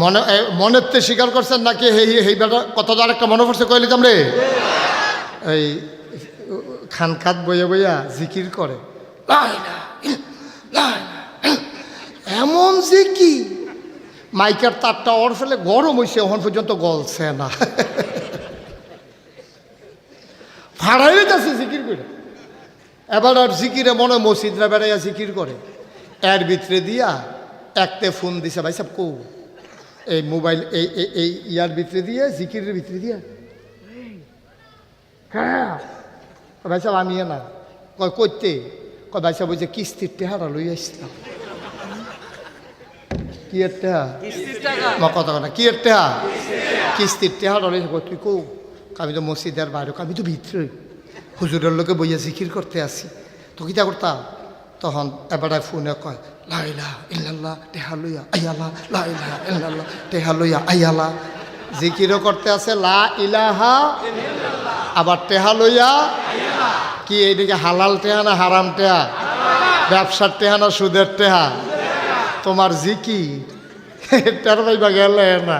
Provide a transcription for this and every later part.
মনে এ, মনের তে স্বীকার করছেন নাকি হেই হেই বেটা কত আর একটা মনে পড়ছে কইলি তামরে এই খানখাত বইয়া বইয়া জিকির করে। এমন জিকি মাইকার তারটা ওর ফেলে গরম হয়েছে এখন পর্যন্ত গলছে না। ভাড়াই যাচ্ছে জিকির করে এবার আর জিকিরে মনে মসজিদরা বেড়াইয়া জিকির করে। এর ভিতরে দিয়া একতে ফোন দিছে ভাই সব কৌ? এই মোবাইল এই এই- ইয়ার ভিতরে দিয়ে জিকিরের ভিতরে দিয়া। হ্যাঁ। ভাই সাহেব আমি না। কয় করতে কয় ভাই সাহেব ওই যে কিস্তির টেহারা লই আসছিলাম। কি এর টেহা মা কথা কি এর টেহা? কিস্তির টেহারা লই তুই কৌ আমি তো মসজিদের বাইরে আমি তো ভিতরে। হুজুরের লোকে বইয়া জিকির করতে আসি। তো কিতা করতাম? তখন এবারে ফোনে কয় লাইলা ইল্লাল্লাহ টেহা লইয়া আইয়ালা লা ইলাহা ইল্লাল্লাহ টেহা লইয়া আইয়ালা জিকিরও করতে আছে, লা ইলাহা আবার টেহা লইয়া কি এইদিকে হালাল টেহা না হারাম টেহা? ব্যবসার টেহা না সুদের টেহা? তোমার জিকি তার ভাইবা গেলে না।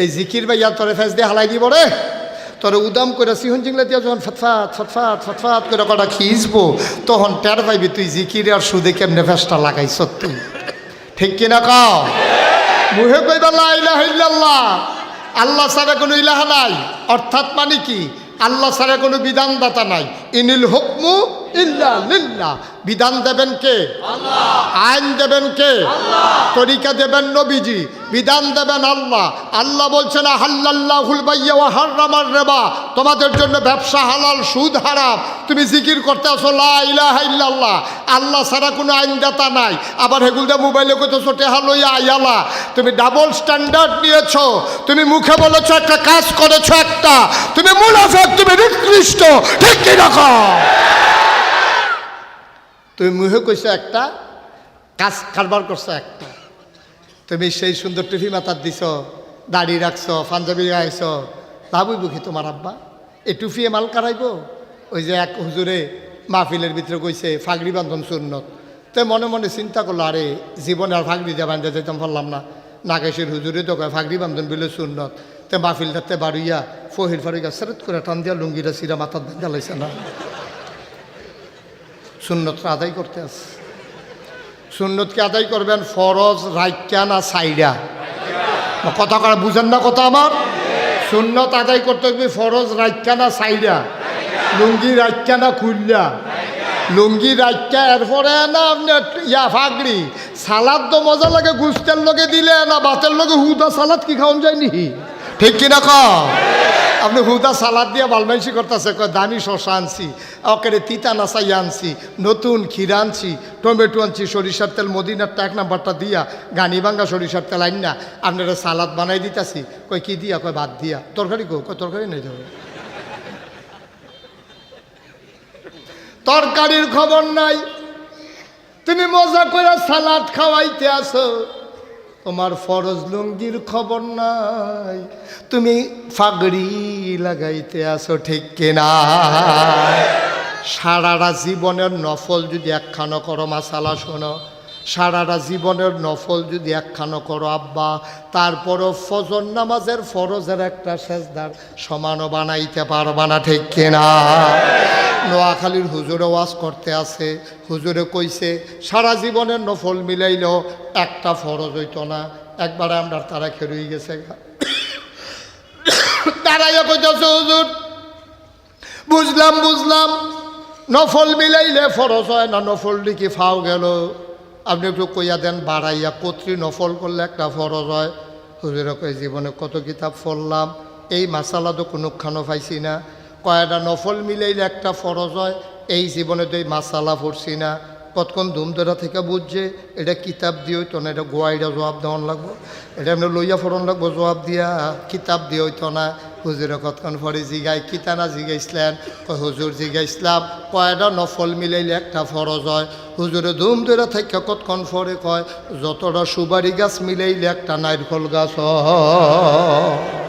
এই জিকির ভাইয়া তোরে ফেস দিয়ে হালাই দিব রে। তোরে উদাম করে সিহন জিংলা দিয়া যখন ফতফাত ফতফাত ফতফাত করে কটা খিঁচবো তখন টের পাইবি তুই জিকির আর সুদে কেমনে ফেসটা লাগাই তুই। ঠিক কিনা কাও? মুহে কইবাল্লাহ ইলাহা আল্লাহ ছাড়া কোনো ইলাহা নাই। অর্থাৎ মানে কি? আল্লাহ ছাড়া কোনো বিধানদাতা নাই। ইনিল হুকমু ইল্লা লিল্লাহ। বিধান দেবেন কে? আইন দেবেন কে? তরিকা দেবেন নবীজি। বিধান দেবেন আল্লাহ। আল্লাহ বলছেন হাল্লাল্লাহুল বাইয়া ওয়া হাররামার রেবা। তোমাদের জন্য ব্যবসা হালাল সুদ হারাম। তুমি জিকির করতে আসো লা ইলাহা ইল্লাল্লাহ। আল্লাহ ছাড়া কোনো আইনদাতা নাই। আবার হেগুলদা মোবাইলে কইতেছো টেহা লইয়া আয়ালা। তুমি ডাবল স্ট্যান্ডার্ড নিয়েছো। তুমি মুখে বলেছ একটা কাজ করেছ একটা। তুমি মুনাফেক তুমি নিকৃষ্ট। ঠিক কি রকম তুমি মুখে কইছো একটা, কাজ কারবার করছ একটা। তুমি সেই সুন্দর টুফি মাথার দিছ, দাড়ি রাখছো, পাঞ্জাবি গাইছ লাভই বুকি তোমার আব্বা। এই টুফিয়ে মাল কারাইব? ওই যে এক হুজুরে মাহফিলের ভিতরে কইছে, ফাগড়ি বান্ধন সুন্নত। তে মনে মনে চিন্তা করল, আরে, জীবনে আর ফাগড়ি দিয়ে বান্ধে যেতাম পারলাম না। নাগেশের হুজুরে তো কয়, ফাগড়ি বান্ধন বিলে সুন্নত। তে মাহফিলটাতে বাড়ুইয়া ফহির ফারুইয়া সেরত করে টান দিয়া লুঙ্গিরা সিরা মাথার বান্ধা লাইছে না। সুন্নতটা আদায় করতে আছে। সুন্নতকে আদায় করবেন ফরজ রাইকা না সাইডা কথা করা বুঝেন না কথা আমার? সুন্নত আদায় করতে হবে ফরজ রাইকা না সাইডা লুঙ্গি রাইকা না খুললা লুঙ্গি রাইকা এরপরে না আপনি ইয়া ফাগড়ি, সালাদ তো মজা লাগে, গুস্তের লগে দিলে না, ভাতের লগে হুদা সালাদ কি খাওয়ান যায়নি ঠিক কিনা ক আপনি হুদা সালাদ দিয়ে বালমাইশি করতেছে দামি শশা আনছি ওকে তিতা নাসাই আনছি, নতুন ক্ষীর আনছি, টমেটো আনছি, সরিষার তেল মদিনারটা এক নাম্বারটা দিয়া গানি ভাঙ্গা সরিষার তেল আইন না, আপনারা সালাদ বানাই দিতাছি, কয় কি দিয়া, কয় ভাত দিয়া, তরকারি গো কয় তরকারি নেই যাবে তরকারির খবর নাই, তুমি মজা করে সালাদ খাওয়াইতে আসো। তোমার ফরজ লুঙ্গির খবর নাই। তুমি ফাগড়ি লাগাইতে আসো ঠিক কিনা? সারাটা জীবনের নফল যদি একখানো করো মাসালা শোনো। সারাটা জীবনের নফল যদি একখানো করো আব্বা, তারপরও ফজর নামাজের ফরজের একটা সেজদার সমানও বানাইতে পারবা না ঠিক কিনা? নোয়াখালীর হুজুরে ওয়াজ করতে আছে হুজুরে কইছে, সারা জীবনের নফল মিলাইলেও একটা ফরজ হইত না। একবারে আমরা তারা খেরুই গেছে তারাইয়া কইতেছে, হুজুর, বুঝলাম বুঝলাম। নফল মিলাইলে ফরজ হয় না নফল দিকে ফাও গেল? আপনি একটু কইয়া দেন, বাড়াইয়া কত্রি নফল করলে একটা ফরজ হয়? হুজুরে কই জীবনে কত কিতাব ফললাম এই মাসালা তো কোনোখানো পাইছি না। কয়টা নফল মিলাইলে একটা ফরজ হয়, এই জীবনে তো এই মাসালা পড়ছি না। কতক্ষণ ধুমধরা থেকে বুঝছে, এটা কিতাব দিয়ে হইতো না, এটা গোয়াইটা জবাব দেওয়ান লাগবো। এটা এমনি লইয়া ফরন লাগবো, জবাব দিয়া কিতাব দিয়ে হইতো না। হুজুরে কতক্ষণ পরে জিগাই কিতানা জিগাইছিলেন? হুজুর জিগাইছিলাম। কয়টা নফল মিলাইলে একটা ফরজ হয়। হুজুরে ধুম ধরে থেকে কতক্ষণ পরে কয়, যতটা সুবারি গাছ মিলাইলে একটা নারকল গাছ হয়।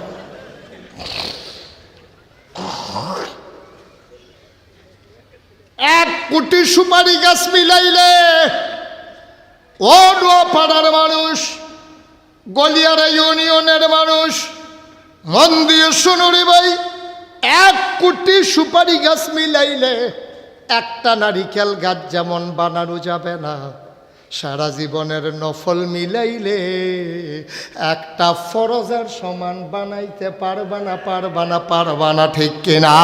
এক কোটি সুপারি গাছ মিলাইলে ও পাড়ার মানুষ, গলিয়ারা ইউনিয়নের মানুষ মন দিয়ে শুনুরি ভাই, এক কোটি সুপারি গাছ মিলাইলে একটা নারিকেল গাছ যেমন বানানো যাবে না, সারা জীবনের নফল মিলাইলে একটা ফরজের সমান বানাইতে পারবা না পারবা না পারবা না, ঠিক কিনা?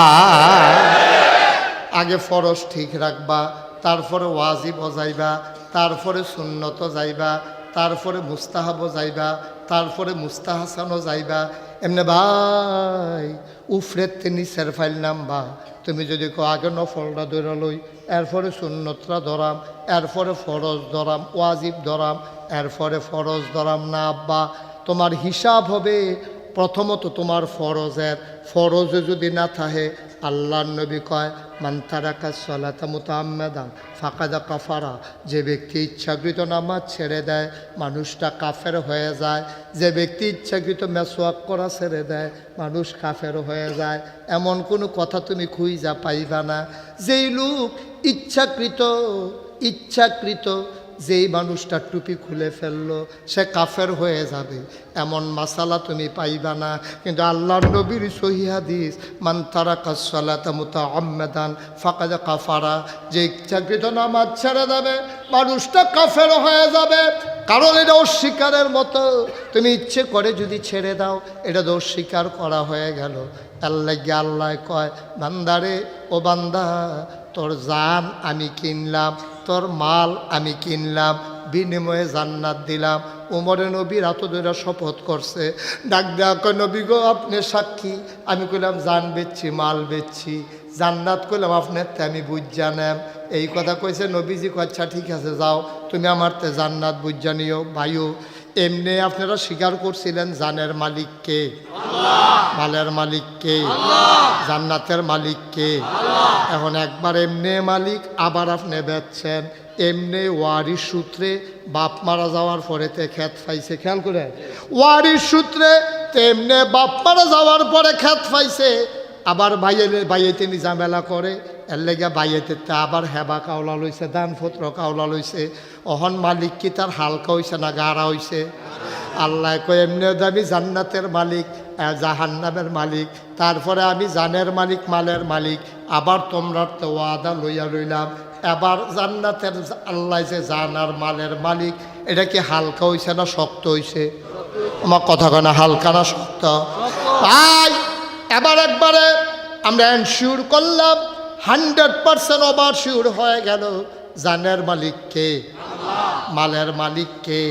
আগে ফরজ ঠিক রাখবা, তারপরে ওয়াজি বজাইবা তারপরে সুন্নত যাইবা, তারপরে মুস্তাহাব যাইবা, তারপরে মুস্তাহাসানও যাইবা। এমনি ভাই, উফরের নিচের ফাইল নামবা। তুমি যদি কো আগে নফলটা ধরে লই, এরপরে সুন্নতরা ধরাম, এরপরে ফরজ ধরাম, ওয়াজিব ধরাম, এরপরে ফরজ ধরাম না আব্বা। তোমার হিসাব হবে প্রথমত তোমার ফরজের। ফরজে যদি না থাকে আল্লাহ নবী কয় মান্তারাকা সলাতা মুতাম্মেদান, ফাঁকাদা কাফারা। যে ব্যক্তি ইচ্ছাকৃত নামাজ ছেড়ে দেয়, মানুষটা কাফের হয়ে যায়। যে ব্যক্তি ইচ্ছাকৃত মেসোয়াক করা ছেড়ে দেয়, মানুষ কাফের হয়ে যায়। এমন কোনো কথা তুমি খুঁজা পাইবা না। যেই লোক ইচ্ছাকৃত ইচ্ছাকৃত যেই মানুষটা টুপি খুলে ফেলল, সে কাফের হয়ে যাবে। এমন মাসালা তুমি পাইবা না। কিন্তু আল্লাহ নবীর সহিহাদিস মান তারা কাসালাতা মুতা আম্মেদান ফাঁকা কাফারা। যে ইচ্ছাকৃত নামাজ ছেড়ে দেবে মানুষটা কাফের হয়ে যাবে। কারণ এটা অস্বীকারের মতো। তুমি ইচ্ছে করে যদি ছেড়ে দাও, এটা তো অস্বীকার করা হয়ে গেল। আল্লাহ গিয়ে আল্লাহ কয়, বান্দারে, ও বান্দা, তোর জান আমি কিনলাম। তোর মাল আমি কিনলাম, বিনিময়ে জান্নাত দিলাম। উমরে নবী রাত ধরে শপথ করছে। ডাক ডাক নবী গো, আপনি সাক্ষী? আমি কইলাম, জান বেচছি, মাল বেচছি। জান্নাত কইলাম, আপনার তে আমি বুঝা নেম। এই কথা কইছে নবীজি আচ্ছা ঠিক আছে, যাও। তুমি আমার তে জান্নাত বুঝা নিও, ভাইও। এমনি আপনারা স্বীকার করছিলেন জানের মালিককে মালের মালিককে জান্নাতের মালিককে এখন একবার এমনি মালিক আবার আপনি বেচছেন। এমনি ওয়ারির সূত্রে বাপ মারা যাওয়ার পরে তে খেত পাইছে খেয়াল করে? ওয়ারির সূত্রে তেমনে বাপ মারা যাওয়ার পরে খেত পাইছে। আবার বাইয়ে বাইয়েতে নিজামেলা করে। এর লেগে বাইয়েতে আবার হেবা কাউলা লইছে দানপত্র কাউলা লইছে, অহন মালিক কি তার হালকা হইছে না গাড়া হইছে? আল্লাহ কয় এমনি আমি জান্নাতের মালিক জাহান্নামের মালিক, তারপরে আমি জানের মালিক, মালের মালিক, আবার তোমরা তো ওয়াদা লইয়া লইলাম এবার জান্নাতের আল্লাহ যে জানার মালের মালিক, এটা কি হালকা হইছে না শক্ত হইছে? আমার কথা কয় না হালকা না শক্ত। তাই এবার একবারে আমরা এনশিওর করলাম হান্ড্রেড পার্সেন্ট ওভার শিওর হয়ে গেল, জানের মালিক কে? মালের মালিক কে?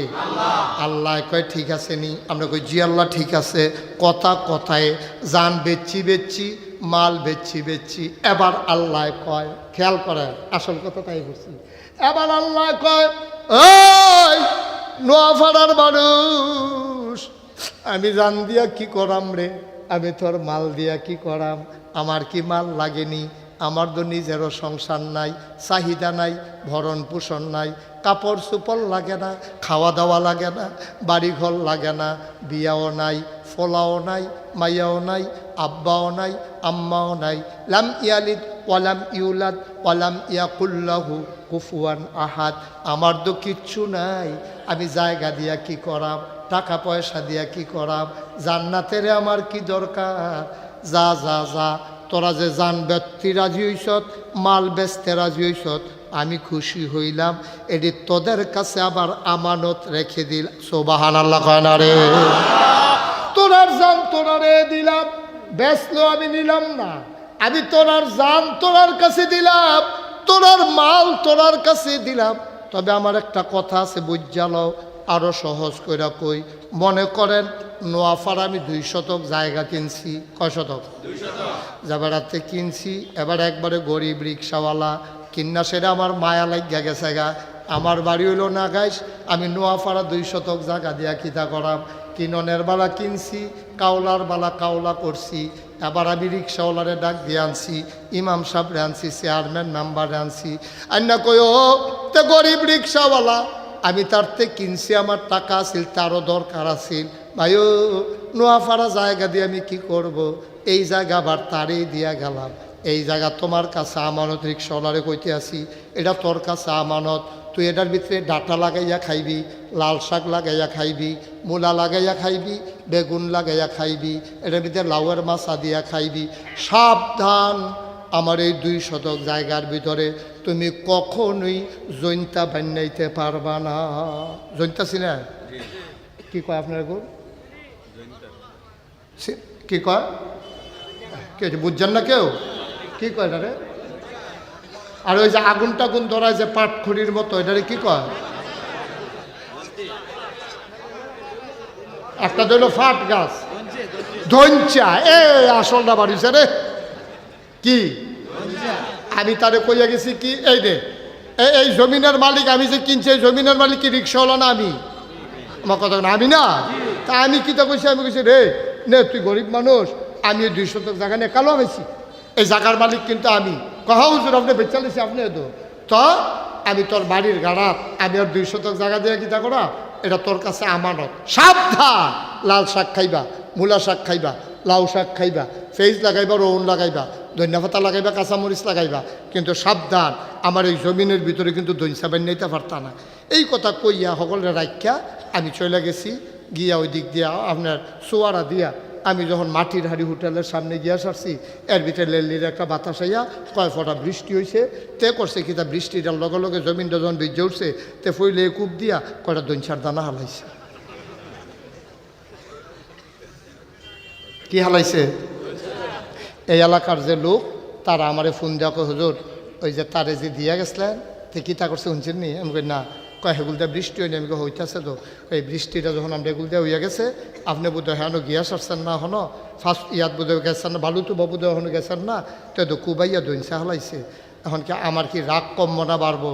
আল্লাহ কয়, ঠিক আছে নি। আমরা কই, জি আল্লাহ, ঠিক আছে। কথা কথায়, জান বেচছি বেচছি মাল বেচছি বেচছি এবার আল্লাহ কয়, খেয়াল করে আসল কথা তাই বলছি। এবার আল্লাহ কয়, ওই নোয়াফাড়ার মানুষ, আমি জান দিয়া কি করাম রে? আমি তোর মাল দিয়া কি করাম? আমার কি মাল লাগেনি? আমার তো নিজেরও সংসার নাই, চাহিদা নাই, ভরণ পোষণ নাই, কাপড় চোপড় লাগে না, খাওয়া দাওয়া লাগে না, বাড়িঘর লাগে না, বিয়াও নাই, ফলাও নাই, মাইয়াও নাই, আব্বাও নাই, আম্মাও নাই, লাম ইয়ালিদ ওয়ালাম ইউলাদ ওয়ালাম ইয়াকুল্লাহু কুফুয়ান আহাদ। আমার তো কিচ্ছু নাই, আমি জায়গা দিয়া কি করাম, টাকা পয়সা দিয়া কি করাম, জান্নাতেরে আমার কি দরকার? যা যা যা তোরা যে যান ব্যক্তি রাজি হইছত মাল বেচতে রাজি হইছত আমি খুশি হইলাম। এটি তোদের কাছে আবার আমানত রেখে দিল। সোবাহান আল্লাহ তোরার জান তোরারে দিলাম। বেচলো আমি নিলাম না। আমি তোরার জান তোরার কাছে দিলাম। তোরার মাল তোরার কাছে দিলাম। তবে আমার একটা কথা আছে, বুঝ বুঝালো আরও সহজ কইরা কই। মনে করেন নোয়াফার আমি দুই শতক জায়গা কিনছি। কয় শতক? যাবারাতে কিনছি এবার একবারে গরিব রিক্সাওয়ালা। কিন্না সেটা আমার মায়া লাগিয়া গেছে গা। আমার বাড়ি হইল না গাইস আমি নোয়াপাড়া দুই শতক জায়গা দিয়া কিতা করাম। কিননের বালা কিনছি কাউলার বালা কাউলা করছি। এবার আমি রিক্সাওয়ালারে ডাক দিয়ে আনছি ইমাম সাহেবরে আনছি চেয়ারম্যান মেম্বারে আনছি। আন্না কই ও তে গরিব রিক্সাওয়ালা। আমি তার থেকে কিনছি, আমার টাকা আছিল, তারও দরকার আছিল। ভাইও, নোয়াপাড়া জায়গা দিয়ে আমি কি করব। এই জায়গা আবার তারই দিয়া গেলাম। এই জায়গা তোমার কাছে আমানত রিক্সাওয়ালারে কইতে আসি এটা তোর কাছে আমানত। তুই এটার ভিতরে ডাটা লাগাইয়া খাইবি, লাল শাক লাগাইয়া খাইবি, মূলা লাগাইয়া খাইবি, বেগুন লাগাইয়া খাইবি, এটার ভিতরে লাউয়ের মাছা দিয়া খাইবি। সাবধান আমার এই দুই শতক জায়গার ভিতরে তুমি কখনোই জৈন্তা বান্যাইতে পারবা না। জৈন্তা চিনা কি কয় আপনার গো? কি কয়? কি বুঝছেন না কেউ? কি কয় এটা রে? আর ওই যে আগুন টাগুন ধরায় যে পাটখড়ির মতো এটারে কি কয়? একটা ধরলো ফাট গাছ ধনচা। এ আসলটা বাড়িছে রে। কি? আমি তারে কইয়া গেছি কি, এই রে এই জমিনের মালিক আমি যে কিনছি, এই জমিনের মালিক কি রিক্সাওয়ালা না আমি? আমার কথা আমি না? তা আমি কি তা কইছি? আমি কইছি, রে, নে, তুই গরিব মানুষ, আমি এই দুই শতক জায়গা নিয়ে কালো হয়েছি। এই জায়গার মালিক কিন্তু আমি। কহা, হুজুর, আপনি বেচালিছি আপনি তো তো, আমি তোর বাড়ির গাড়াত আমি আর দুই শতক জায়গা দিয়ে কিতা করা? এটা তোর কাছে আমানত। সাবধান! লাল শাক খাইবা, মূলা শাক খাইবা, লাউ শাক খাইবা ফেজ লাগাইবা রৌন লাগাইবা। ধনিয়া পাতা লাগাইবা, কাঁচামরিচ লাগাইবা, কিন্তু সাবধান, আমার এই জমিনের ভিতরে কিন্তু দইসা বান্যাইতে পারতা না। এই কথা কইয়া সকলে রাখিয়া আমি চলে গেছি, গিয়া ওই দিক দিয়া আপনার সোয়ারা দিয়া, আমি যখন মাটির হাড়ি হোটেলের সামনে গিয়া সারছি, এর ভিতরে লেলির একটা বাতাস আইয়া কয় ফটা বৃষ্টি হয়েছে তে করছে কি তা বৃষ্টিটার লগে লগে জমিনটা যখন ভিজে উঠছে, তে ফইলে কূপ দিয়া কয়টা দইনসার দানা হালাইছে। কি হালাইছে? এই এলাকার যে লোক, তারা আমারে ফোন দেওয়া হুজুর, ওই যে তারে যে দিয়া গেছিলেন, তে কি তা করছে শুনছেন নি? আমি কই, না। কয় হেগুলটা বৃষ্টি হয়নি। আমি হইতেছে তো। এই বৃষ্টিটা যখন আমরা এগুলটা হইয়া গেছে, আপনি বোধ হয় হ্যাঁ গিয়া সারছেন না হনো ফার্স্ট ইয়াত বোধ গেছেন না বালু তো বাবু হনো গেছেন না? তো কুবাইয়া দইনসা হালাইছে। এখন কি আমার কি রাগ কম মনা বাড়বো?